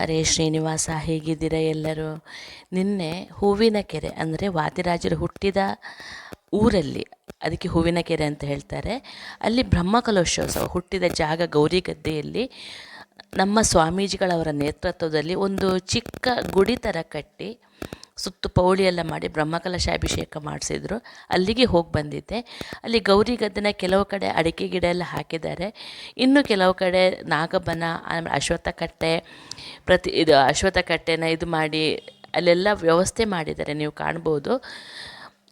ಹರೇ ಶ್ರೀನಿವಾಸ, ಹೇಗಿದ್ದೀರ ಎಲ್ಲರೂ? ನಿನ್ನೆ ಹೂವಿನ ಕೆರೆ ಅಂದರೆ ವಾದಿರಾಜರು ಹುಟ್ಟಿದ ಊರಲ್ಲಿ, ಅದಕ್ಕೆ ಹೂವಿನ ಕೆರೆ ಅಂತ ಹೇಳ್ತಾರೆ. ಅಲ್ಲಿ ಬ್ರಹ್ಮಕಲಶೋತ್ಸವ ಹುಟ್ಟಿದ ಜಾಗ ಗೌರಿಗದ್ದೆಯಲ್ಲಿ ನಮ್ಮ ಸ್ವಾಮೀಜಿಗಳವರ ನೇತೃತ್ವದಲ್ಲಿ ಒಂದು ಚಿಕ್ಕ ಗುಡಿ ಥರ ಕಟ್ಟಿ ಸುತ್ತು ಪೌಳಿ ಎಲ್ಲ ಮಾಡಿ ಬ್ರಹ್ಮಕಲಶ ಅಭಿಷೇಕ ಮಾಡಿಸಿದ್ರು. ಅಲ್ಲಿಗೆ ಹೋಗಿ ಬಂದಿದ್ದೆ. ಅಲ್ಲಿ ಗೌರಿ ಗದ್ದೆನ ಕೆಲವು ಕಡೆ ಅಡಿಕೆ ಗಿಡ ಎಲ್ಲ ಹಾಕಿದ್ದಾರೆ. ಇನ್ನು ಕೆಲವು ಕಡೆ ನಾಗಬನ ಅಶ್ವತ್ಥ ಕಟ್ಟೆ ಪ್ರತಿ ಇದು ಅಶ್ವತ್ಥ ಕಟ್ಟೆನ ಇದು ಮಾಡಿ ಅಲ್ಲೆಲ್ಲ ವ್ಯವಸ್ಥೆ ಮಾಡಿದ್ದಾರೆ. ನೀವು ಕಾಣ್ಬೋದು.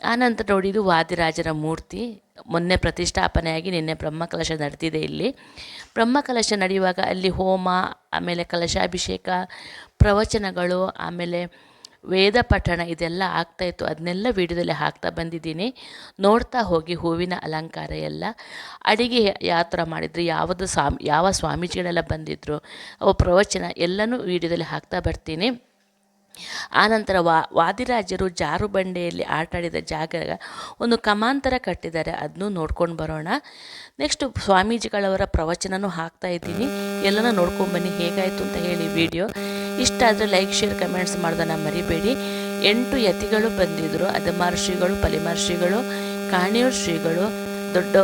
ಆನಂತರ ನೋಡಿ, ಇದು ವಾದಿರಾಜರ ಮೂರ್ತಿ. ಮೊನ್ನೆ ಪ್ರತಿಷ್ಠಾಪನೆಯಾಗಿ ನಿನ್ನೆ ಬ್ರಹ್ಮಕಲಶ ನಡೆದಿದೆ ಇಲ್ಲಿ. ಬ್ರಹ್ಮಕಲಶ ನಡೆಯುವಾಗ ಅಲ್ಲಿ ಹೋಮ, ಆಮೇಲೆ ಕಲಶಾಭಿಷೇಕ, ಪ್ರವಚನಗಳು, ಆಮೇಲೆ ವೇದ ಪಠಣ ಇದೆಲ್ಲ ಆಗ್ತಾಯಿತ್ತು ಅದನ್ನೆಲ್ಲ ವೀಡಿಯೋದಲ್ಲಿ ಹಾಕ್ತಾ ಬಂದಿದ್ದೀನಿ. ನೋಡ್ತಾ ಹೋಗಿ ಹೂವಿನ ಅಲಂಕಾರ ಎಲ್ಲ. ಅಡಿಗೆ ಯಾವ ಥರ ಮಾಡಿದ್ರು, ಯಾವುದು ಸ್ವಾಮಿ, ಯಾವ ಸ್ವಾಮೀಜಿಗಳೆಲ್ಲ ಬಂದಿದ್ದರು ಅವು ಪ್ರವಚನ ಎಲ್ಲನೂ ವಿಡಿಯೋದಲ್ಲಿ ಹಾಕ್ತಾ ಬರ್ತೀನಿ. ಆನಂತರ ವಾ, ವಾದಿರಾಜರು ಜಾರು ಬಂಡೆಯಲ್ಲಿ ಆಟಾಡಿದ ಜಾಗ ಒಂದು ಕಮಾಂತರ ಕಟ್ಟಿದ್ದಾರೆ. ಅದನ್ನು ನೋಡ್ಕೊಂಡು ಬರೋಣ. ನೆಕ್ಸ್ಟು ಸ್ವಾಮೀಜಿಗಳವರ ಪ್ರವಚನನೂ ಹಾಕ್ತಾ ಇದ್ದೀನಿ. ಎಲ್ಲನೂ ನೋಡ್ಕೊಂಬನ್ನಿ ಹೇಗಾಯಿತು ಅಂತ ಹೇಳಿ ವಿಡಿಯೋ. ಇಷ್ಟ ಆದರೆ ಲೈಕ್ ಶೇರ್ ಕಮೆಂಟ್ಸ್ ಮಾಡೋದನ್ನು ಮರಿಬೇಡಿ. ಎಂಟು ಯತಿಗಳು ಬಂದಿದ್ದರು ಅದಮಾರ್ ಶ್ರೀಗಳು ಪಲಿಮಾರ್ ಶ್ರೀಗಳು ಕಾಣಿಯೂರು ಶ್ರೀಗಳು ದೊಡ್ಡ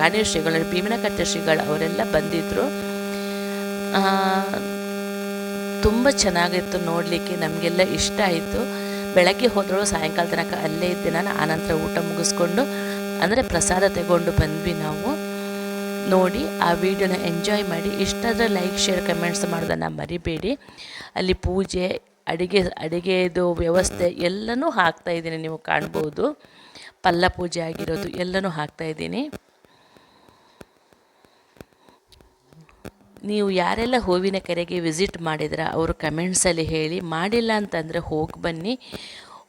ಕಾಣಿಯೂರು ಶ್ರೀಗಳು ಭೀಮನಕಟ್ಟೆ ಶ್ರೀಗಳು ಅವರೆಲ್ಲ ಬಂದಿದ್ದರು ತುಂಬ ಚೆನ್ನಾಗಿತ್ತು ನೋಡಲಿಕ್ಕೆ, ನಮಗೆಲ್ಲ ಇಷ್ಟ ಆಯಿತು. ಬೆಳಗ್ಗೆ ಹೋದಳು ಸಾಯಂಕಾಲ ತನಕ ಅಲ್ಲೇ ಇದ್ದೆ ನಾನು. ಆನಂತರ ಊಟ ಮುಗಿಸ್ಕೊಂಡು, ಅಂದರೆ ಪ್ರಸಾದ ತಗೊಂಡು ಬಂದ್ವಿ ನಾವು. ನೋಡಿ ಆ ವಿಡಿಯೋನ ಎಂಜಾಯ್ ಮಾಡಿ. ಇಷ್ಟಾದರೆ ಲೈಕ್ ಶೇರ್ ಕಮೆಂಟ್ಸ್ ಮಾಡೋದನ್ನು ಮರಿಬೇಡಿ. ಅಲ್ಲಿ ಪೂಜೆ, ಅಡುಗೆ, ಅಡುಗೆದು ವ್ಯವಸ್ಥೆ ಎಲ್ಲನೂ ಹಾಕ್ತಾ ಇದ್ದೀನಿ ನೀವು ಕಾಣ್ಬೋದು. ಪಲ್ಲ ಪೂಜೆ ಆಗಿರೋದು ಎಲ್ಲನೂ ಹಾಕ್ತಾ ಇದ್ದೀನಿ. ನೀವು ಯಾರೆಲ್ಲ ಹೂವಿನ ಕೆರೆಗೆ ವಿಸಿಟ್ ಮಾಡಿದ್ರ, ಅವರು ಕಮೆಂಟ್ಸಲ್ಲಿ ಹೇಳಿ. ಮಾಡಿಲ್ಲ ಅಂತಂದರೆ ಹೋಗಿ ಬನ್ನಿ.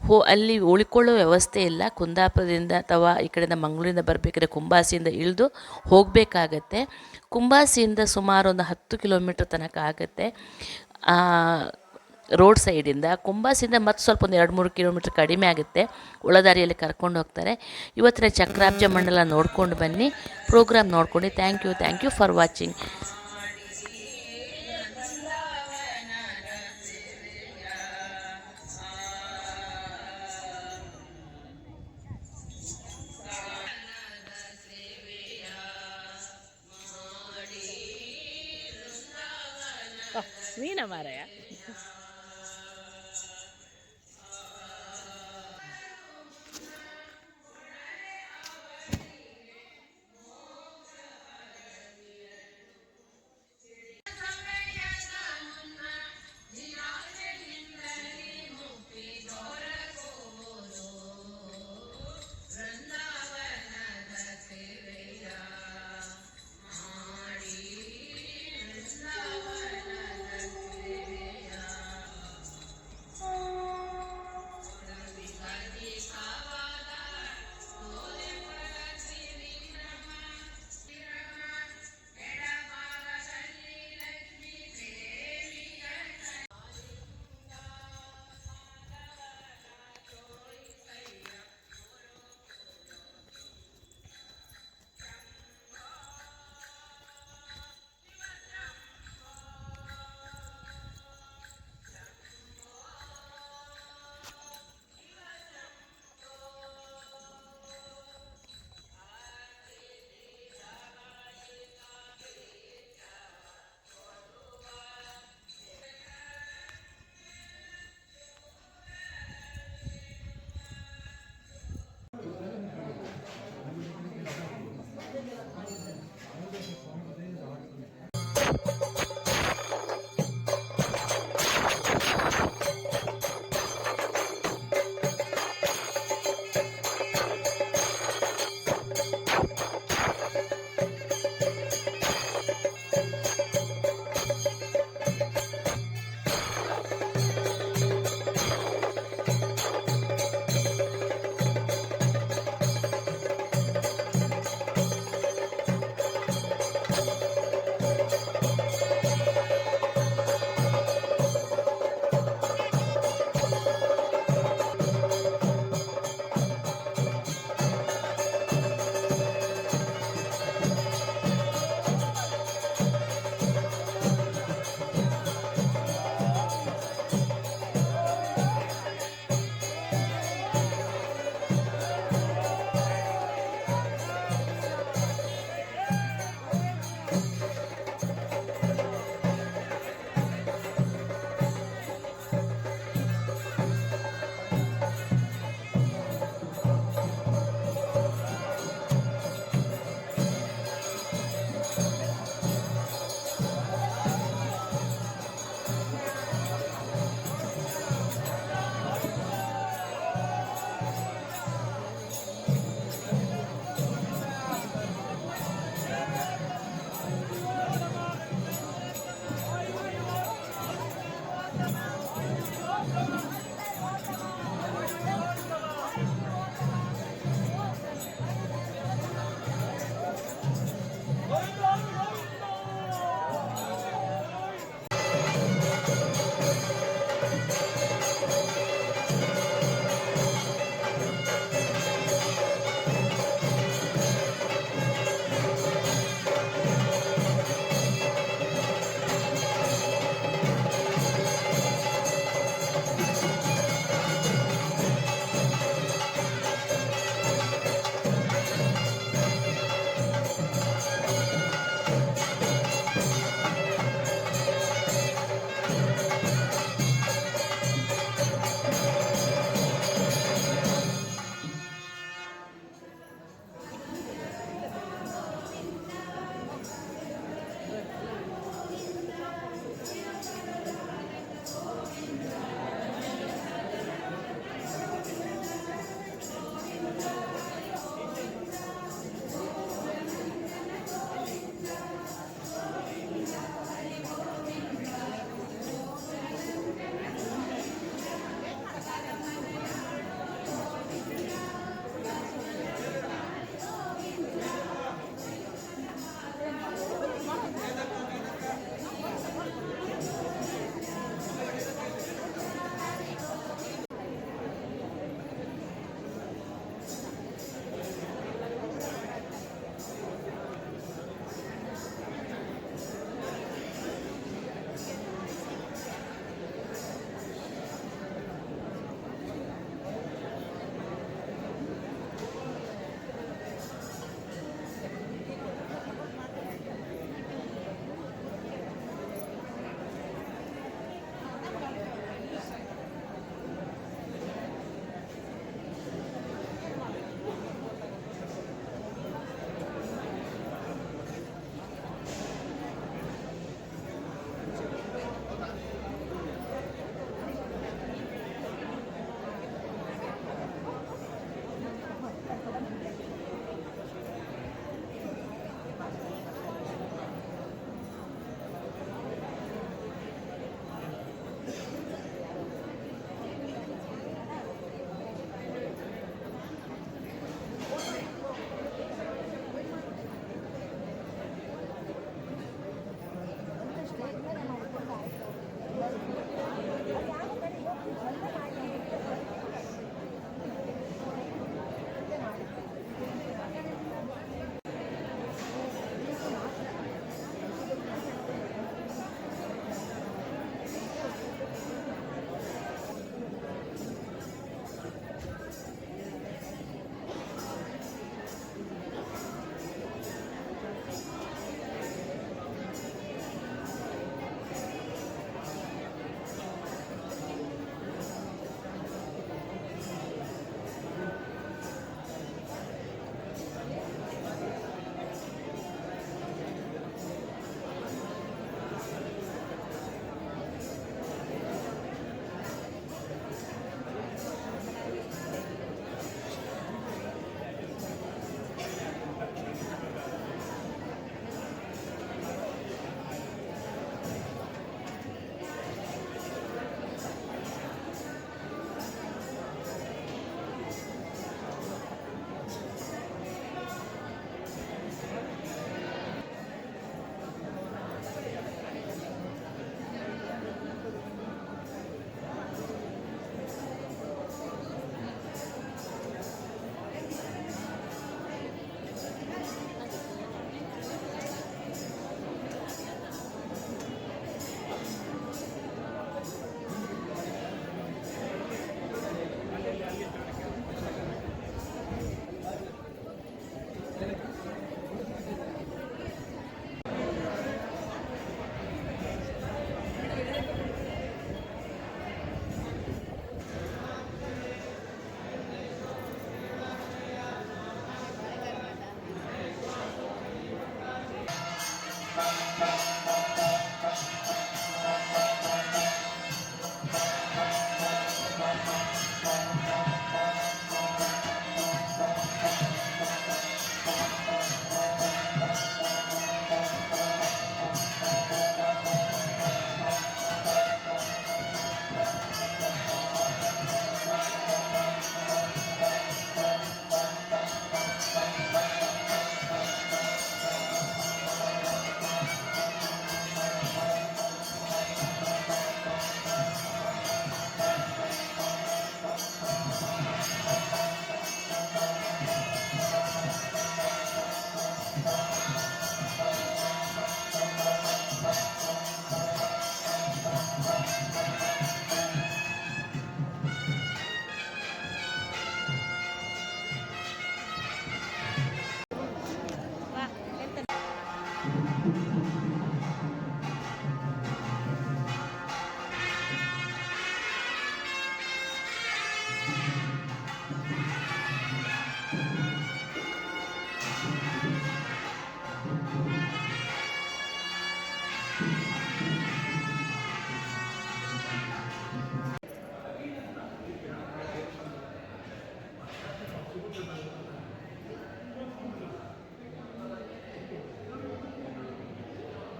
ಹೋ, ಅಲ್ಲಿ ಉಳ್ಕೊಳ್ಳೋ ವ್ಯವಸ್ಥೆ ಇಲ್ಲ. ಕುಂದಾಪುರದಿಂದ ಅಥವಾ ಈ ಕಡೆಯಿಂದ ಮಂಗಳೂರಿಂದ ಬರಬೇಕಾದ್ರೆ ಕುಂಬಾಸಿಯಿಂದ ಇಳಿದು ಹೋಗಬೇಕಾಗತ್ತೆ. ಕುಂಬಾಸಿಯಿಂದ ಸುಮಾರು ಒಂದು ಹತ್ತು ಕಿಲೋಮೀಟ್ರ್ ತನಕ ಆಗುತ್ತೆ. ರೋಡ್ ಸೈಡಿಂದ. ಕುಂಬಾಸಿಂದ ಮತ್ತೆ ಸ್ವಲ್ಪ ಒಂದು ಎರಡು ಮೂರು ಕಿಲೋಮೀಟ್ರ್ ಕಡಿಮೆ ಆಗುತ್ತೆ. ಒಳದಾರಿಯಲ್ಲಿ ಕರ್ಕೊಂಡು ಹೋಗ್ತಾರೆ. ಇವತ್ತಿನ ಚಕ್ರಾಬ್ಜ ಮಂಡಲ ನೋಡ್ಕೊಂಡು ಬನ್ನಿ. ಪ್ರೋಗ್ರಾಮ್ ನೋಡ್ಕೊಂಡು. Thank you thank you for watching. ನೀನ ಮಾರಾಯ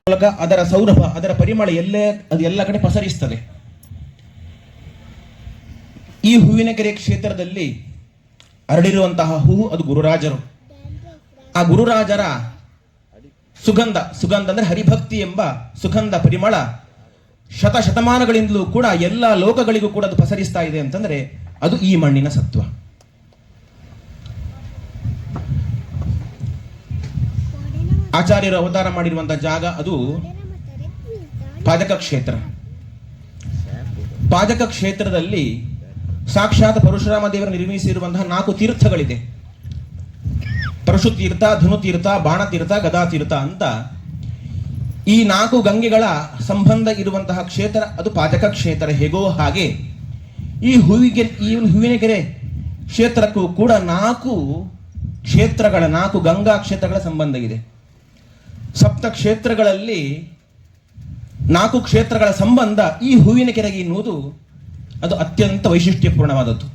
ಮೂಲಕ ಅದರ ಸೌರಭ, ಅದರ ಪರಿಮಳ ಎಲ್ಲೇ, ಅದು ಎಲ್ಲ ಕಡೆ ಪಸರಿಸ್ತದೆ. ಈ ಹೂವಿನ ಕೆರೆ ಕ್ಷೇತ್ರದಲ್ಲಿ ಹರಡಿರುವಂತಹ ಹೂವು ಅದು ಗುರುರಾಜರು. ಆ ಗುರುರಾಜರ ಸುಗಂಧ ಸುಗಂಧ ಅಂದ್ರೆ ಹರಿಭಕ್ತಿ ಎಂಬ ಸುಗಂಧ ಪರಿಮಳ ಶತ ಶತಮಾನಗಳಿಂದಲೂ ಕೂಡ ಎಲ್ಲ ಲೋಕಗಳಿಗೂ ಕೂಡ ಅದು ಪಸರಿಸ್ತಾ ಇದೆ ಅಂತಂದ್ರೆ ಅದು ಈ ಮಣ್ಣಿನ ಸತ್ವ. ಆಚಾರ್ಯರು ಅವತಾರ ಮಾಡಿರುವಂತಹ ಜಾಗ ಅದು ಪಾದಕ ಕ್ಷೇತ್ರ. ಪಾದಕ ಕ್ಷೇತ್ರದಲ್ಲಿ ಸಾಕ್ಷಾತ್ ಪರಶುರಾಮ ದೇವರು ನಿರ್ಮಿಸಿರುವಂತಹ ನಾಲ್ಕು ತೀರ್ಥಗಳಿದೆ. ಪರಶು ತೀರ್ಥ ಧನು ತೀರ್ಥ ಬಾಣ ತೀರ್ಥ ಗದಾ ತೀರ್ಥ ಅಂತ ಈ ನಾಲ್ಕು ಗಂಗೆಗಳ ಸಂಬಂಧ ಇರುವಂತಹ ಕ್ಷೇತ್ರ ಅದು ಪಾದಕ ಕ್ಷೇತ್ರ. ಹೇಗೋ ಹಾಗೆ ಈ ಹೂವಿಗೆ, ಈ ಹೂವಿನ ಕೆರೆ ಕ್ಷೇತ್ರಕ್ಕೂ ಕೂಡ ನಾಲ್ಕು ಕ್ಷೇತ್ರಗಳ, ನಾಲ್ಕು ಗಂಗಾ ಕ್ಷೇತ್ರಗಳ ಸಂಬಂಧ ಇದೆ. ಸಪ್ತ ಕ್ಷೇತ್ರಗಳಲ್ಲಿ ನಾಲ್ಕು ಕ್ಷೇತ್ರಗಳ ಸಂಬಂಧ ಈ ಹೂವಿನ ಕೆರೆಗೆ ಎನ್ನುವುದು ಅದು ಅತ್ಯಂತ ವೈಶಿಷ್ಟ್ಯಪೂರ್ಣವಾದದ್ದು.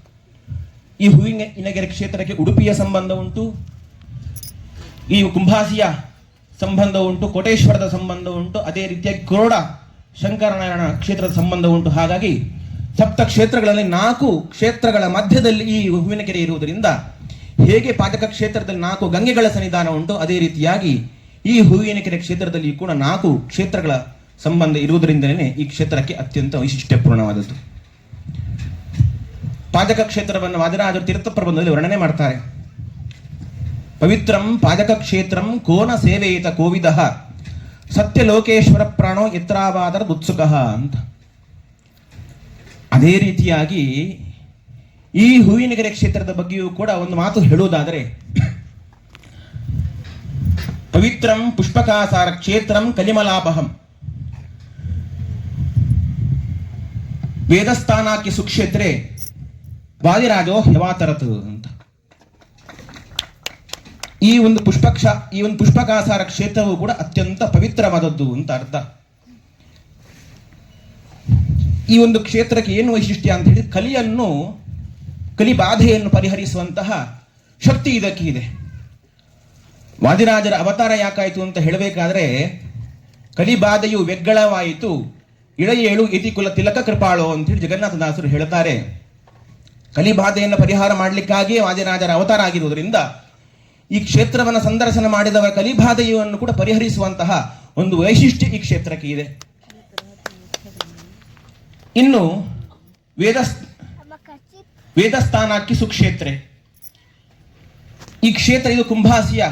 ಈ ಹೂವಿನ ಇನಗೆರೆ ಕ್ಷೇತ್ರಕ್ಕೆ ಉಡುಪಿಯ ಸಂಬಂಧ ಉಂಟು, ಈ ಕುಂಭಾಸಿಯ ಸಂಬಂಧ ಉಂಟು, ಕೋಟೇಶ್ವರದ ಸಂಬಂಧ ಉಂಟು, ಅದೇ ರೀತಿಯಾಗಿ ಕ್ರೋಡ ಶಂಕರನಾರಾಯಣ ಕ್ಷೇತ್ರದ ಸಂಬಂಧ ಉಂಟು. ಹಾಗಾಗಿ ಸಪ್ತ ಕ್ಷೇತ್ರಗಳಲ್ಲಿ ನಾಲ್ಕು ಕ್ಷೇತ್ರಗಳ ಮಧ್ಯದಲ್ಲಿ ಈ ಹೂವಿನ ಕೆರೆ ಇರುವುದರಿಂದ ಹೇಗೆ ಪಾದಕ ಕ್ಷೇತ್ರದಲ್ಲಿ ನಾಲ್ಕು ಗಂಗೆಗಳ ಸನ್ನಿಧಾನ ಉಂಟು, ಅದೇ ರೀತಿಯಾಗಿ ಈ ಹೂವಿನ ಕೆರೆ ಕ್ಷೇತ್ರದಲ್ಲಿ ಕೂಡ ನಾಲ್ಕು ಕ್ಷೇತ್ರಗಳ ಸಂಬಂಧ ಇರುವುದರಿಂದಲೇ ಈ ಕ್ಷೇತ್ರಕ್ಕೆ ಅತ್ಯಂತ ವೈಶಿಷ್ಟ್ಯಪೂರ್ಣವಾದದ್ದು. ಪಾದಕ ಕ್ಷೇತ್ರವನ್ನು ವಾದರಾಜ ತೀರ್ಥ ಪ್ರಬಂಧದಲ್ಲಿ ವರ್ಣನೆ ಮಾಡ್ತಾರೆ. ಪವಿತ್ರಂ ಪಾದಕ ಕ್ಷೇತ್ರಂ ಕೋನ ಸೇವೆಯಿತ ಕೋವಿದ ಸತ್ಯಲೋಕೇಶ್ವರ ಪ್ರಾಣೋ ಯತ್ರಾವಾದರ ಉತ್ಸುಕ ಅಂತ. ಅದೇ ರೀತಿಯಾಗಿ ಈ ಹೂವಿನಗೆರೆ ಕ್ಷೇತ್ರದ ಬಗ್ಗೆಯೂ ಕೂಡ ಒಂದು ಮಾತು ಹೇಳುವುದಾದರೆ ಪವಿತ್ರಂ ಪುಷ್ಪಕಾಸಾರ ಕ್ಷೇತ್ರಂ ಕಲಿಮಲಾಪಹಂ ವೇದಸ್ಥಾನಕ್ಕೆ ಸುಕ್ಷೇತ್ರೆ ವಾದಿರಾಜೋ ಹೆವಾತರತ್ ಅಂತ. ಈ ಒಂದು ಪುಷ್ಪಕ್ಷ, ಈ ಒಂದು ಪುಷ್ಪಕಾಸಾರ ಕ್ಷೇತ್ರವು ಕೂಡ ಅತ್ಯಂತ ಪವಿತ್ರವಾದದ್ದು ಅಂತ ಅರ್ಥ. ಈ ಒಂದು ಕ್ಷೇತ್ರಕ್ಕೆ ಏನು ವೈಶಿಷ್ಟ್ಯ ಅಂತ ಹೇಳಿ ಕಲಿಯನ್ನು ಕಲಿ ಬಾಧೆಯನ್ನು ಪರಿಹರಿಸುವಂತಹ ಶಕ್ತಿ ಇದಕ್ಕೆ ಇದೆ. ವಾದಿರಾಜರ ಅವತಾರ ಯಾಕಾಯಿತು ಅಂತ ಹೇಳಬೇಕಾದ್ರೆ, ಕಲಿಬಾಧೆಯು ವ್ಯಗ್ಗಳವಾಯಿತು ಇಳೆಯೇಳು ಇತಿ ಕುಲ ತಿಲಕ ಕೃಪಾಳು ಅಂತ ಹೇಳಿ ಜಗನ್ನಾಥದಾಸರು ಹೇಳ್ತಾರೆ ಕಲಿಬಾಧೆಯನ್ನು ಪರಿಹಾರ ಮಾಡಲಿಕ್ಕಾಗಿಯೇ ವಾದಿರಾಜರ ಅವತಾರ ಆಗಿರುವುದರಿಂದ, ಈ ಕ್ಷೇತ್ರವನ್ನು ಸಂದರ್ಶನ ಮಾಡಿದವರ ಕಲಿಬಾಧೆಯನ್ನು ಕೂಡ ಪರಿಹರಿಸುವಂತಹ ಒಂದು ವೈಶಿಷ್ಟ್ಯ ಈ ಕ್ಷೇತ್ರಕ್ಕೆ ಇದೆ. ಇನ್ನು ವೇದ ವೇದಸ್ಥಾನಕ್ಕೆ ಸುಕ್ಷೇತ್ರೆ ಈ ಕ್ಷೇತ್ರ ಇದು ಕುಂಭಾಸಿಯ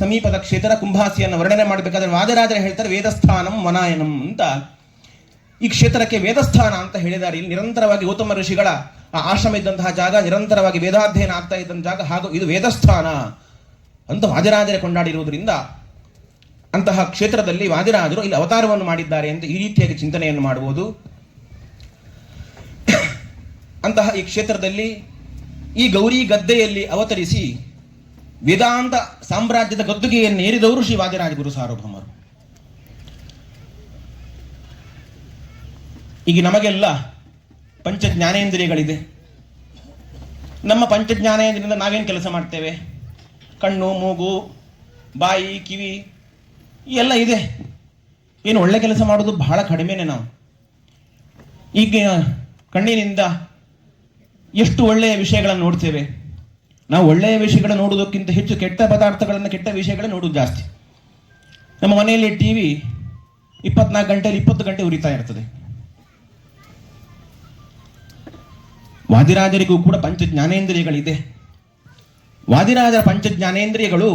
ಸಮೀಪದ ಕ್ಷೇತ್ರ ಕುಂಭಾಸಿಯನ್ನು ವರ್ಣನೆ ಮಾಡಬೇಕಾದ್ರೆ ವಾದರಾಜರು ಹೇಳ್ತಾರೆ ವೇದಸ್ಥಾನಂ ವನಾಯನಂ ಅಂತ. ಈ ಕ್ಷೇತ್ರಕ್ಕೆ ವೇದಸ್ಥಾನ ಅಂತ ಹೇಳಿದ್ದಾರೆ. ಇಲ್ಲಿ ನಿರಂತರವಾಗಿ ಗೌತಮ ಋಷಿಗಳ ಆ ಆಶ್ರಮ ಇದ್ದಂತಹ ಜಾಗ, ನಿರಂತರವಾಗಿ ವೇದಾಧ್ಯಯನ ಆಗ್ತಾ ಇದ್ದಂತಹ ಜಾಗ, ಹಾಗೂ ಇದು ವೇದಸ್ಥಾನ ಅಂತ ವಾದಿರಾಜರೇ ಕೊಂಡಾಡಿರುವುದರಿಂದ ಅಂತಹ ಕ್ಷೇತ್ರದಲ್ಲಿ ವಾದಿರಾಜರು ಇಲ್ಲಿ ಅವತಾರವನ್ನು ಮಾಡಿದ್ದಾರೆ ಅಂತ ಈ ರೀತಿಯಾಗಿ ಚಿಂತನೆಯನ್ನು ಮಾಡುವುದು. ಅಂತಹ ಈ ಕ್ಷೇತ್ರದಲ್ಲಿ ಈ ಗೌರಿ ಗದ್ದೆಯಲ್ಲಿ ಅವತರಿಸಿ ವೇದಾಂತ ಸಾಮ್ರಾಜ್ಯದ ಗದ್ದುಗೆಯನ್ನು ಏರಿದವರು ಶ್ರೀ ವಾದಿರಾಜ ಗುರು ಸಾರ್ವಭೌಮರು. ಈಗ ನಮಗೆಲ್ಲ ಪಂಚ ಜ್ಞಾನೇಂದ್ರಿಯಗಳಿದೆ ನಮ್ಮ ಪಂಚ ಜ್ಞಾನೇಂದ್ರಿಯಿಂದ ನಾವೇನು ಕೆಲಸ ಮಾಡ್ತೇವೆ? ಕಣ್ಣು, ಮೂಗು, ಬಾಯಿ, ಕಿವಿ, ಎಲ್ಲ ಇದೆ. ಏನು ಒಳ್ಳೆ ಕೆಲಸ ಮಾಡೋದು ಬಹಳ ಕಡಿಮೆನೆ ನಾವು. ಈಗ ಕಣ್ಣಿನಿಂದ ಎಷ್ಟು ಒಳ್ಳೆಯ ವಿಷಯಗಳನ್ನು ನೋಡ್ತೇವೆ? ನಾವು ಒಳ್ಳೆಯ ವಿಷಯಗಳ ನೋಡುವುದಕ್ಕಿಂತ ಹೆಚ್ಚು ಕೆಟ್ಟ ಪದಾರ್ಥಗಳನ್ನು ಕೆಟ್ಟ ವಿಷಯಗಳನ್ನು ನೋಡುವುದು ಜಾಸ್ತಿ. ನಮ್ಮ ಮನೆಯಲ್ಲಿ ಟಿ ವಿ ಇಪ್ಪತ್ನಾಲ್ಕು ಗಂಟೆಯಲ್ಲಿ ಇಪ್ಪತ್ತು ಗಂಟೆ ಉರಿತಾ ಇರ್ತದೆ. ವಾದಿರಾಜರಿಗೂ ಕೂಡ ಪಂಚ ಜ್ಞಾನೇಂದ್ರಿಯಗಳಿದೆ ವಾದಿರಾಜರ ಪಂಚ ಜ್ಞಾನೇಂದ್ರಿಯಗಳು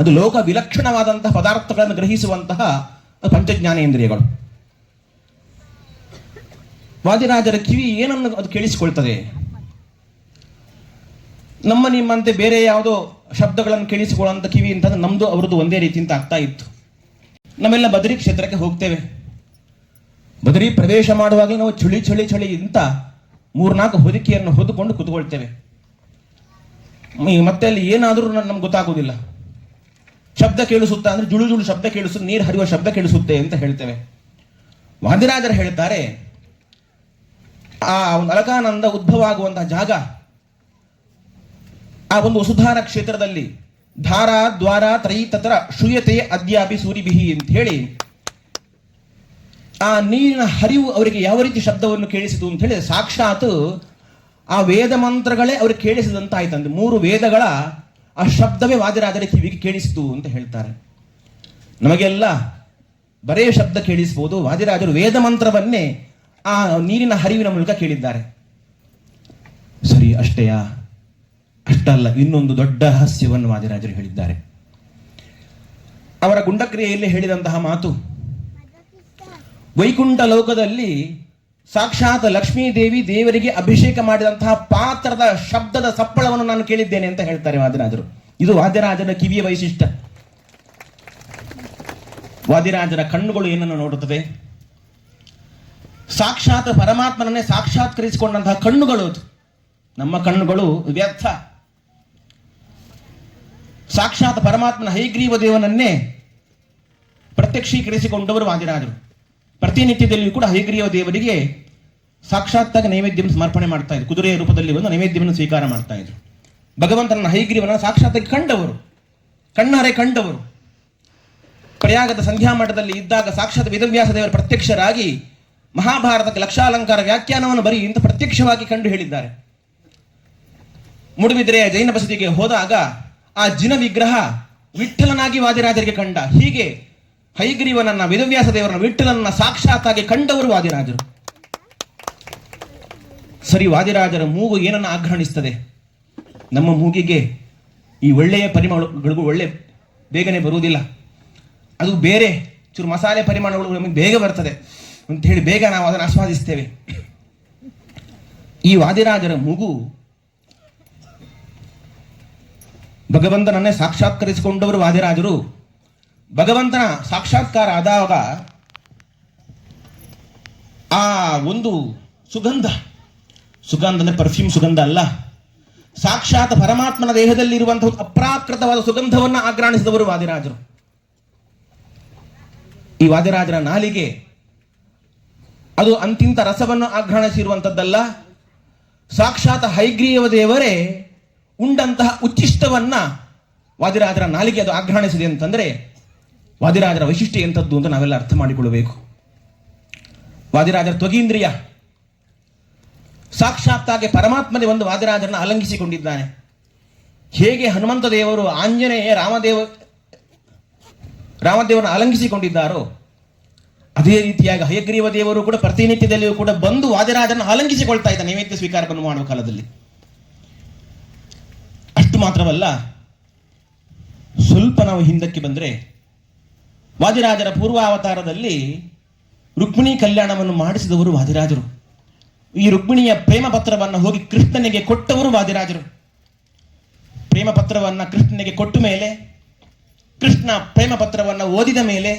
ಅದು ಲೋಕ ವಿಲಕ್ಷಣವಾದಂತಹ ಪದಾರ್ಥಗಳನ್ನು ಗ್ರಹಿಸುವಂತಹ ಪಂಚ ಜ್ಞಾನೇಂದ್ರಿಯಗಳು ವಾದಿರಾಜರ ಕಿವಿ ಏನನ್ನು ಅದು ಕೇಳಿಸಿಕೊಳ್ತದೆ? ನಮ್ಮ ನಿಮ್ಮಂತೆ ಬೇರೆ ಯಾವುದೋ ಶಬ್ದಗಳನ್ನು ಕೇಳಿಸಿಕೊಳ್ಳುವಂಥ ಕಿವಿ ಅಂತಂದ್ರೆ ನಮ್ದು, ಅವ್ರದ್ದು ಒಂದೇ ರೀತಿ ಅಂತ ಆಗ್ತಾ ಇತ್ತು. ನಾವೆಲ್ಲ ಬದರಿ ಕ್ಷೇತ್ರಕ್ಕೆ ಹೋಗ್ತೇವೆ. ಬದರಿ ಪ್ರವೇಶ ಮಾಡುವಾಗ ನಾವು ಚಳಿ ಚಳಿ ಚಳಿ ಅಂತ ಮೂರ್ನಾಲ್ಕು ಹೊದಿಕೆಯನ್ನು ಹೊದ್ದುಕೊಂಡು ಕೂತ್ಕೊಳ್ತೇವೆ. ಮತ್ತೆ ಅಲ್ಲಿ ಏನಾದರೂ ನಮ್ಗೆ ಗೊತ್ತಾಗೋದಿಲ್ಲ ಶಬ್ದ ಕೇಳಿಸುತ್ತಾ ಅಂದ್ರೆ ಜುಳು ಜುಳು ಶಬ್ದ ಕೇಳಿಸುತ್ತೆ ನೀರು ಹರಿಯುವ ಶಬ್ದ ಕೇಳಿಸುತ್ತೆ ಅಂತ ಹೇಳ್ತೇವೆ. ವಾದಿರಾಜರು ಹೇಳ್ತಾರೆ ಆ ಒಂದು ಅಲಕಾನಂದ ಉದ್ಭವ ಆಗುವಂತಹ ಜಾಗ ಆ ಒಂದು ವಸುಧಾರ ಕ್ಷೇತ್ರದಲ್ಲಿ ಧಾರ, ದ್ವಾರ ತ್ರೈ ತತ್ರ ಶೂಯತೆ ಅದ್ಯಾಪಿ ಸೂರಿಬಿಹಿ ಅಂತ ಹೇಳಿ ಆ ನೀರಿನ ಹರಿವು ಅವರಿಗೆ ಯಾವ ರೀತಿ ಶಬ್ದವನ್ನು ಕೇಳಿಸಿತು ಅಂತ ಹೇಳಿ ಸಾಕ್ಷಾತ್ ಆ ವೇದ ಮಂತ್ರಗಳೇ ಅವ್ರಿಗೆ ಕೇಳಿಸಿದಂತಾಯ್ತಂದ್ರೆ ಮೂರು ವೇದಗಳ ಆ ಶಬ್ದವೇ ವಾದಿರಾದರೆ ಕಿವಿಗೆ ಕೇಳಿಸಿತು ಅಂತ ಹೇಳ್ತಾರೆ. ನಮಗೆಲ್ಲ ಬರೇ ಶಬ್ದ ಕೇಳಿಸಬಹುದು ವಾದಿರಾಜರು ವೇದ ಮಂತ್ರವನ್ನೇ ಆ ನೀರಿನ ಹರಿವಿನ ಮೂಲಕ ಕೇಳಿದ್ದಾರೆ. ಸರಿ, ಅಷ್ಟೇಯಾ? ಅಷ್ಟಲ್ಲ ಇನ್ನೊಂದು ದೊಡ್ಡ ಹಾಸ್ಯವನ್ನು ವಾದಿರಾಜರು ಹೇಳಿದ್ದಾರೆ. ಅವರ ಗುಂಡಕ್ರಿಯೆಯಲ್ಲಿ ಹೇಳಿದಂತಹ ಮಾತು, ವೈಕುಂಠ ಲೋಕದಲ್ಲಿ ಸಾಕ್ಷಾತ್ ಲಕ್ಷ್ಮೀ ದೇವಿ ದೇವರಿಗೆ ಅಭಿಷೇಕ ಮಾಡಿದಂತಹ ಪಾತ್ರದ ಶಬ್ದದ ಸಪ್ಪಳವನ್ನು ನಾನು ಕೇಳಿದ್ದೇನೆ ಅಂತ ಹೇಳ್ತಾರೆ ವಾದಿರಾಜರು. ಇದು ವಾದಿರಾಜನ ಕಿವಿಯ ವೈಶಿಷ್ಟ್ಯ. ವಾದಿರಾಜರ ಕಣ್ಣುಗಳು ಏನನ್ನು ನೋಡುತ್ತದೆ ಸಾಕ್ಷಾತ್ ಪರಮಾತ್ಮನನ್ನೇ ಸಾಕ್ಷಾತ್ಕರಿಸಿಕೊಂಡಂತಹ ಕಣ್ಣುಗಳು. ನಮ್ಮ ಕಣ್ಣುಗಳು ವ್ಯರ್ಥ. ಸಾಕ್ಷಾತ್ ಪರಮಾತ್ಮನ ಹೈಗ್ರೀವ ದೇವನನ್ನೇ ಪ್ರತ್ಯಕ್ಷೀಕರಿಸಿಕೊಂಡವರು ವಾದಿರಾಜರು. ಪ್ರತಿನಿತ್ಯದಲ್ಲಿಯೂ ಕೂಡ ಹೈಗ್ರೀವ ದೇವರಿಗೆ ಸಾಕ್ಷಾತ್ತಾಗಿ ನೈವೇದ್ಯವನ್ನು ಸಮರ್ಪಣೆ ಮಾಡ್ತಾ ಇದ್ರು. ಕುದುರೆಯ ರೂಪದಲ್ಲಿ ಬಂದು ನೈವೇದ್ಯವನ್ನು ಸ್ವೀಕಾರ ಮಾಡ್ತಾ ಇದ್ರು. ಭಗವಂತನ ಹೈಗ್ರೀವನ ಸಾಕ್ಷಾತ್ತಾಗಿ ಕಂಡವರು. ಕಣ್ಣಾರೆ ಕಂಡವರು. ಪ್ರಯಾಗದ ಸಂಧ್ಯಾ ಮಠದಲ್ಲಿ ಇದ್ದಾಗ ಸಾಕ್ಷಾತ್ ವೇದವ್ಯಾಸ ದೇವರ ಪ್ರತ್ಯಕ್ಷರಾಗಿ ಮಹಾಭಾರತಕ್ಕೆ ಲಕ್ಷಾಲಂಕಾರ ವ್ಯಾಖ್ಯಾನವನ್ನು ಬರೀ ಇಂಥ ಪ್ರತ್ಯಕ್ಷವಾಗಿ ಕಂಡು ಹೇಳಿದ್ದಾರೆ. ಮುಡುಬಿದ್ರೆಯ ಜೈನ ಬಸದಿಗೆ ಹೋದಾಗ ಆ ಜಿನ ವಿಗ್ರಹ ವಿಠಲನಾಗಿ ವಾದಿರಾಜರಿಗೆ ಕಂಡ, ಹೀಗೆ ಹೈಗ್ರೀವನನ್ನ ವೇದವ್ಯಾಸ ದೇವರನ್ನ ವಿಠಲನನ್ನ ಸಾಕ್ಷಾತ್ತಾಗಿ ಕಂಡವರು ವಾದಿರಾಜರು. ಸರಿ, ವಾದಿರಾಜರ ಮೂಗು ಏನನ್ನ ಆಗ್ರಹಣಿಸ್ತದೆ ನಮ್ಮ ಮೂಗಿಗೆ ಈ ಒಳ್ಳೆಯ ಪರಿಮಳಗಳು ಒಳ್ಳೆ ಬೇಗನೆ ಬರುವುದಿಲ್ಲ. ಅದು ಬೇರೆ, ಚೂರು ಮಸಾಲೆ ಪರಿಮಾಣಗಳು ನಮಗೆ ಬೇಗ ಬರ್ತದೆ ಅಂತ ಹೇಳಿ ಬೇಗ ನಾವು ಅದನ್ನು ಆಸ್ವಾದಿಸ್ತೇವೆ. ಈ ವಾದಿರಾಜರ ಮೂಗು ಭಗವಂತನನ್ನೇ ಸಾಕ್ಷಾತ್ಕರಿಸಿಕೊಂಡವರು ವಾದಿರಾಜರು. ಭಗವಂತನ ಸಾಕ್ಷಾತ್ಕಾರ ಆದಾಗ ಆ ಒಂದು ಸುಗಂಧ ಸುಗಂಧ ಅಂದರೆ ಪರ್ಫ್ಯೂಮ್ ಸುಗಂಧ ಅಲ್ಲ, ಸಾಕ್ಷಾತ್ ಪರಮಾತ್ಮನ ದೇಹದಲ್ಲಿ ಇರುವಂತಹ ಅಪ್ರಾಕೃತವಾದ ಸುಗಂಧವನ್ನು ಆಗ್ರಾಣಿಸಿದವರು ವಾದಿರಾಜರು. ಈ ವಾದಿರಾಜರ ನಾಲಿಗೆ ಅದು ಅಂತಿಂತ ರಸವನ್ನು ಆಗ್ರಹಣಿಸಿರುವಂಥದ್ದಲ್ಲ ಸಾಕ್ಷಾತ್ ಹೈಗ್ರೀವ ದೇವರೇ ಉಂಡಂತಹ ಉಚ್ಚಿಷ್ಟವನ್ನ ವಾದಿರಾಜರ ನಾಲಿಗೆ ಅದು ಆಘ್ರಾಣಿಸಿದೆ ಅಂತಂದ್ರೆ ವಾದಿರಾಜರ ವೈಶಿಷ್ಟ್ಯ ಎಂಥದ್ದು ಅಂತ ನಾವೆಲ್ಲ ಅರ್ಥ ಮಾಡಿಕೊಳ್ಳಬೇಕು. ವಾದಿರಾಜರ ತ್ವಗೀಂದ್ರಿಯ ಸಾಕ್ಷಾತ್ತಾಗಿ ಪರಮಾತ್ಮನೇ ಒಂದು ವಾದಿರಾಜರನ್ನ ಅಲಂಘಿಸಿಕೊಂಡಿದ್ದಾನೆ ಹೇಗೆ ಹನುಮಂತ ದೇವರು, ಆಂಜನೇಯ, ರಾಮದೇವ, ರಾಮದೇವರನ್ನ ಅಲಂಘಿಸಿಕೊಂಡಿದ್ದಾರೋ ಅದೇ ರೀತಿಯಾಗಿ ಹಯಗ್ರೀವ ದೇವರು ಕೂಡ ಪ್ರತಿನಿತ್ಯದಲ್ಲಿಯೂ ಕೂಡ ಬಂದು ವಾದಿರಾಜನ ಅಲಂಘಿಸಿಕೊಳ್ತಾ ಇದ್ದ ನೈವೇದ್ಯ ಸ್ವೀಕಾರವನ್ನು ಮಾಡುವ ಕಾಲದಲ್ಲಿ. ಮಾತ್ರವಲ್ಲ, ಸ್ವಲ್ಪ ನಾವು ಹಿಂದಕ್ಕೆ ಬಂದರೆ ವಾದಿರಾಜರ ಪೂರ್ವಾವತಾರದಲ್ಲಿ ರುಕ್ಮಿಣಿ ಕಲ್ಯಾಣವನ್ನು ಮಾಡಿಸಿದವರು ವಾದಿರಾಜರು. ಈ ರುಕ್ಮಿಣಿಯ ಪ್ರೇಮ ಪತ್ರವನ್ನು ಹೋಗಿ ಕೃಷ್ಣನಿಗೆ ಕೊಟ್ಟವರು ವಾದಿರಾಜರು. ಪ್ರೇಮ ಪತ್ರವನ್ನು ಕೃಷ್ಣನಿಗೆ ಕೊಟ್ಟ ಮೇಲೆ, ಕೃಷ್ಣ ಪ್ರೇಮ ಪತ್ರವನ್ನು ಓದಿದ ಮೇಲೆ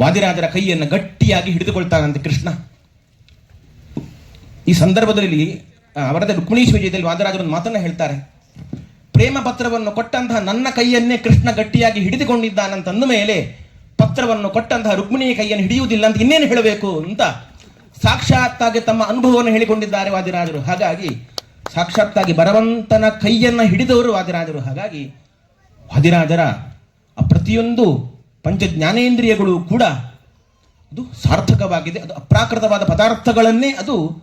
ವಾದಿರಾಜರ ಕೈಯನ್ನು ಗಟ್ಟಿಯಾಗಿ ಹಿಡಿದುಕೊಳ್ತಾನಂತೆ ಕೃಷ್ಣ. ಈ ಸಂದರ್ಭದಲ್ಲಿ ಅವರದ ರುಕ್ಮಿಣೀಶ್ ವಿಜಯದಲ್ಲಿ ವಾದಿರಾಜರು ಒಂದು ಮಾತನ್ನ ಹೇಳ್ತಾರೆ. ಪ್ರೇಮ ಪತ್ರವನ್ನು ಕೊಟ್ಟಂತಹ ನನ್ನ ಕೈಯನ್ನೇ ಕೃಷ್ಣ ಗಟ್ಟಿಯಾಗಿ ಹಿಡಿದುಕೊಂಡಿದ್ದಾನಂತಂದ ಮೇಲೆ ಪತ್ರವನ್ನು ಕೊಟ್ಟಂತಹ ರುಕ್ಮಿಣಿಯ ಕೈಯನ್ನು ಹಿಡಿಯುವುದಿಲ್ಲ ಅಂತ ಇನ್ನೇನು ಹೇಳಬೇಕು ಅಂತ ಸಾಕ್ಷಾತ್ತಾಗಿ ತಮ್ಮ ಅನುಭವವನ್ನು ಹೇಳಿಕೊಂಡಿದ್ದಾರೆ ವಾದಿರಾಜರು. ಹಾಗಾಗಿ ಸಾಕ್ಷಾತ್ತಾಗಿ ಬರವಂತನ ಕೈಯನ್ನ ಹಿಡಿದವರು ವಾದಿರಾಜರು. ಹಾಗಾಗಿ ವಾದಿರಾಜರ ಆ ಪ್ರತಿಯೊಂದು ಪಂಚ ಜ್ಞಾನೇಂದ್ರಿಯಗಳು ಕೂಡ ಅದು ಸಾರ್ಥಕವಾಗಿದೆ. ಅದು ಅಪ್ರಾಕೃತವಾದ ಪದಾರ್ಥಗಳನ್ನೇ ಅದು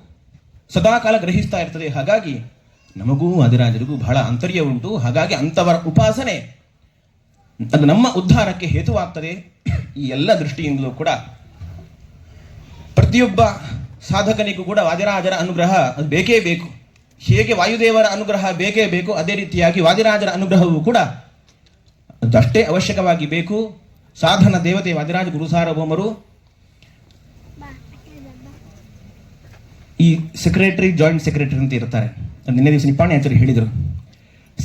ಸದಾಕಾಲ ಗ್ರಹಿಸ್ತಾ ಇರ್ತದೆ. ಹಾಗಾಗಿ ನಮಗೂ ವಾದಿರಾಜರಿಗೂ ಬಹಳ ಅಂತರ್ಯ ಉಂಟು. ಹಾಗಾಗಿ ಅಂಥವರ ಉಪಾಸನೆ ಅದು ನಮ್ಮ ಉದ್ಧಾರಕ್ಕೆ ಹೇತುವಾಗ್ತದೆ. ಈ ಎಲ್ಲ ದೃಷ್ಟಿಯಿಂದಲೂ ಕೂಡ ಪ್ರತಿಯೊಬ್ಬ ಸಾಧಕನಿಗೂ ಕೂಡ ವಾದಿರಾಜರ ಅನುಗ್ರಹ ಅದು ಬೇಕೇ ಬೇಕು. ಹೇಗೆ ವಾಯುದೇವರ ಅನುಗ್ರಹ ಬೇಕೇ ಬೇಕು, ಅದೇ ರೀತಿಯಾಗಿ ವಾದಿರಾಜರ ಅನುಗ್ರಹವೂ ಕೂಡ ಅದಷ್ಟೇ ಅವಶ್ಯಕವಾಗಿ ಬೇಕು. ಸಾಧನ ದೇವತೆ ವಾದಿರಾಜ ಗುರು ಸಾರ್ವಭೌಮರು ಈ ಸೆಕ್ರೆಟರಿ ಜಾಯಿಂಟ್ ಸೆಕ್ರೆಟರಿ ಅಂತ ಇರ್ತಾರೆ. ನಿನ್ನೆ ದಿವಸ ನಿಪ್ಪಾಣಿ ಆಚಾರ್ಯ ಹೇಳಿದರು.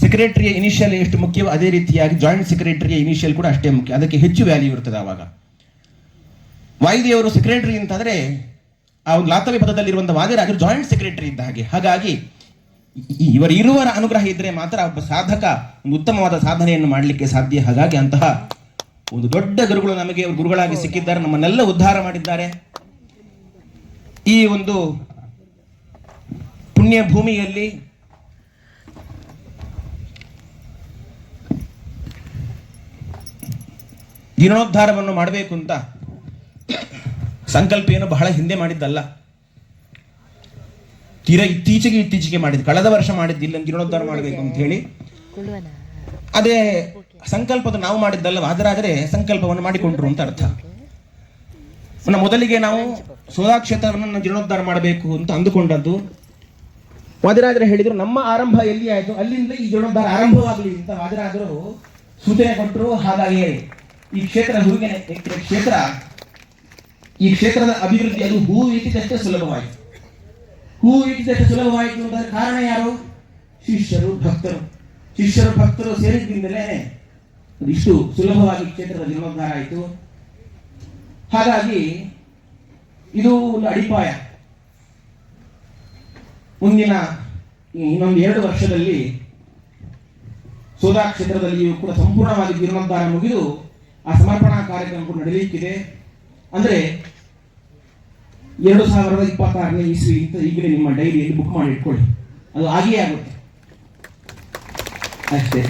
ಸೆಕ್ರೆಟರಿಯ ಇನಿಷಿಯಲ್ ಎಷ್ಟು ಮುಖ್ಯವೋ ಅದೇ ರೀತಿಯಾಗಿ ಜಾಯಿಂಟ್ ಸೆಕ್ರೆಟರಿಯ ಇನಿಷಿಯಲ್ ಕೂಡ ಅಷ್ಟೇ ಮುಖ್ಯ. ಅದಕ್ಕೆ ಹೆಚ್ಚು ವ್ಯಾಲ್ಯೂ ಇರ್ತದೆ ಆವಾಗ. ವಾಯುದೇವರು ಸೆಕ್ರೆಟರಿ ಅಂತಂದ್ರೆ, ಆ ಒಂದು ಲಾತವ್ಯ ಪದದಲ್ಲಿರುವಂತಹ ವಾದಿರಾಜರು ಜಾಯಿಂಟ್ ಸೆಕ್ರೆಟರಿ ಇದ್ದ ಹಾಗೆ. ಹಾಗಾಗಿ ಇವರ ಇರುವರ ಅನುಗ್ರಹ ಇದ್ರೆ ಮಾತ್ರ ಒಬ್ಬ ಸಾಧಕ ಒಂದು ಉತ್ತಮವಾದ ಸಾಧನೆಯನ್ನು ಮಾಡಲಿಕ್ಕೆ ಸಾಧ್ಯ. ಹಾಗಾಗಿ ಅಂತಹ ಒಂದು ದೊಡ್ಡ ಗುರುಗಳು ನಮಗೆ ಗುರುಗಳಾಗಿ ಸಿಕ್ಕಿದ್ದಾರೆ, ನಮ್ಮನ್ನೆಲ್ಲ ಉದ್ಧಾರ ಮಾಡಿದ್ದಾರೆ. ಈ ಒಂದು ಪುಣ್ಯ ಭೂಮಿಯಲ್ಲಿ ಜೀರ್ಣೋದ್ಧಾರವನ್ನು ಮಾಡಬೇಕು ಅಂತ ಸಂಕಲ್ಪ ಏನು ಬಹಳ ಹಿಂದೆ ಮಾಡಿದ್ದಲ್ಲ. ತೀರಾ ಇತ್ತೀಚೆಗೆ ಇತ್ತೀಚೆಗೆ ಮಾಡಿದ್ದು. ಕಳೆದ ವರ್ಷ ಮಾಡಿದ್ದಿಲ್ಲ ಜೀರ್ಣೋದ್ಧಾರ ಮಾಡಬೇಕು ಅಂತ ಹೇಳಿ. ಅದೇ ಸಂಕಲ್ಪದ ನಾವು ಮಾಡಿದ್ದಲ್ಲ ಅದರಾದರೆ ಸಂಕಲ್ಪವನ್ನು ಮಾಡಿಕೊಂಡ್ರು ಅಂತ ಅರ್ಥ. ಮೊದಲಿಗೆ ನಾವು ಸೋದಾಕ್ಷೇತ್ರವನ್ನು ಜೀರ್ಣೋದ್ಧಾರ ಮಾಡಬೇಕು ಅಂತ ಅಂದುಕೊಂಡದ್ದು ವಾದಿರಾಜರು ಹೇಳಿದ್ರು, ನಮ್ಮ ಆರಂಭ ಎಲ್ಲಿ ಆಯ್ತು? ಅಲ್ಲಿಂದ ಈ ಜೀರ್ಣೋದ್ಧಾರ ಆರಂಭವಾಗಲಿ ಅಂತ ವಾದಿರಾಜರು ಸೂಚನೆ ಕೊಟ್ಟರು ಹಾಗಾಗಿ ಈ ಕ್ಷೇತ್ರ ಹೂವಿನ ಕ್ಷೇತ್ರ, ಈ ಕ್ಷೇತ್ರದ ಅಭಿವೃದ್ಧಿ, ಅದು ಹೂ ಇಟ್ಟಿದ್ದಷ್ಟೇ ಸುಲಭವಾಯಿತು. ಹೂ ಇಟ್ಟಿದಷ್ಟು ಸುಲಭವಾಯಿತು ಅಂತ ಕಾರಣ ಯಾರು? ಶಿಷ್ಯರು, ಭಕ್ತರು. ಶಿಷ್ಯರು, ಭಕ್ತರು ಸೇರಿದ್ರಿಂದಲೇ ಇಷ್ಟು ಸುಲಭವಾಗಿ ಕ್ಷೇತ್ರದ ಜೀರ್ಣೋದ್ಧಾರ ಆಯಿತು. ಹಾಗಾಗಿ ಇದು ಒಂದು ಅಡಿಪಾಯ. ಮುಂದಿನ ಇನ್ನೊಂದು ಎರಡು ವರ್ಷದಲ್ಲಿ ಸೋದಾ ಕ್ಷೇತ್ರದಲ್ಲಿಯೂ ಕೂಡ ಸಂಪೂರ್ಣವಾಗಿ ಜೀರ್ಣೋದ್ಧಾರ ಮುಗಿದು ಆ ಸಮರ್ಪಣಾ ಕಾರ್ಯಕ್ರಮ ಕೂಡ ನಡೆಯಲಿಕ್ಕಿದೆ ಅಂದ್ರೆ ಎರಡು ಸಾವಿರದ ಇಪ್ಪತ್ತಾರನೇ ಇಸ್ವಿ ಅಂತ ಈಗಲೇ ನಿಮ್ಮ ಡೈರಿಯಲ್ಲಿ ಬುಕ್ ಮಾಡಿ ಇಟ್ಕೊಳ್ಳಿ. ಅದು ಆಗಿಯೇ ಆಗುತ್ತೆ. ಅಷ್ಟೇ.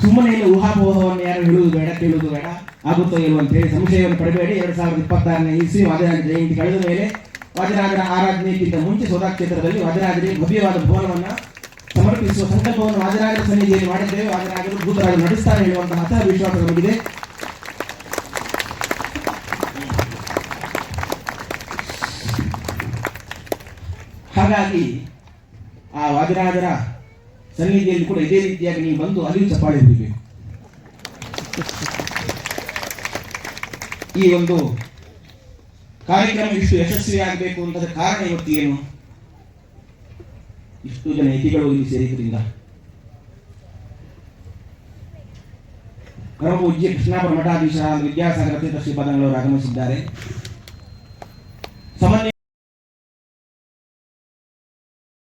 ಸುಮ್ಮನೆ ಇಲ್ಲಿ ಊಹಾಪೋಹವನ್ನು ಯಾರು ಹೇಳುವುದು ಬೇಡ, ಕೇಳುವುದು ಬೇಡ. ಆಗುತ್ತೋ ಇಲ್ವೋ ಅಂತ ಹೇಳಿ ಸಂಶಯವನ್ನು ಪಡಬೇಡಿ. ಎರಡು ಸಾವಿರದ ಇಪ್ಪತ್ತಾರನೇ ಇಸ್ವಿ ಮಾದೇನ ಜಯಂತಿ ಕಳೆದ ಮೇಲೆ ವಾದಿರಾಜರ ಆರಾಧನೆಗಿಂತ ಮುಂಚೆ ಸೋದಾ ಕ್ಷೇತ್ರದಲ್ಲಿ ವಜ್ರಾಗರಿ ಭವ್ಯವಾದ ಭವನವನ್ನ ಸಮರ್ಪಿಸುವ ಸಂಕಲ್ಪವನ್ನು ವಾದಿರಾಜರ ಸನ್ನಿಧಿಯಲ್ಲಿ ಮಾಡಿದ್ದೇವೆ. ವಾದಿರಾಜರು ಭೂತರಾಗಿ ನಡೆಸ್ತಾರೆ ಹೇಳುವಂತಹ ಹತ ವಿಶ್ವಾಸ ನಮಗಿದೆ. ಹಾಗಾಗಿ ಆ ವಾಜರಾಜರ ಸನ್ನಿಧಿಯಲ್ಲಿ ಕೂಡ ಇದೇ ರೀತಿಯಾಗಿ ನೀವು ಬಂದು ಅಲ್ಲಿ ಚಪ್ಪಾಳೆ ಹೊಡಿಬೇಕು ಈ ಒಂದು ಕಾರ್ಯಕ್ರಮ ಇಷ್ಟು ಯಶಸ್ವಿಯಾಗಬೇಕು ಅಂತದ ಕಾರಣ ಇವತ್ತು ಏನು ಇಷ್ಟು ಜನ ಯತಿಗಳು ಇಲ್ಲಿ ಸೇರಿದ್ರಿಂದ. ಪರಮಪೂಜ್ಯ ಕೃಷ್ಣಾಪುರ ಮಠಾಧೀಶ ವಿದ್ಯಾಸಾಗರ ತೀರ್ಥ ಶ್ರೀಪಾದಂಗಳವರು ಆಗಮಿಸಿದ್ದಾರೆ. ಸಾಮಾನ್ಯ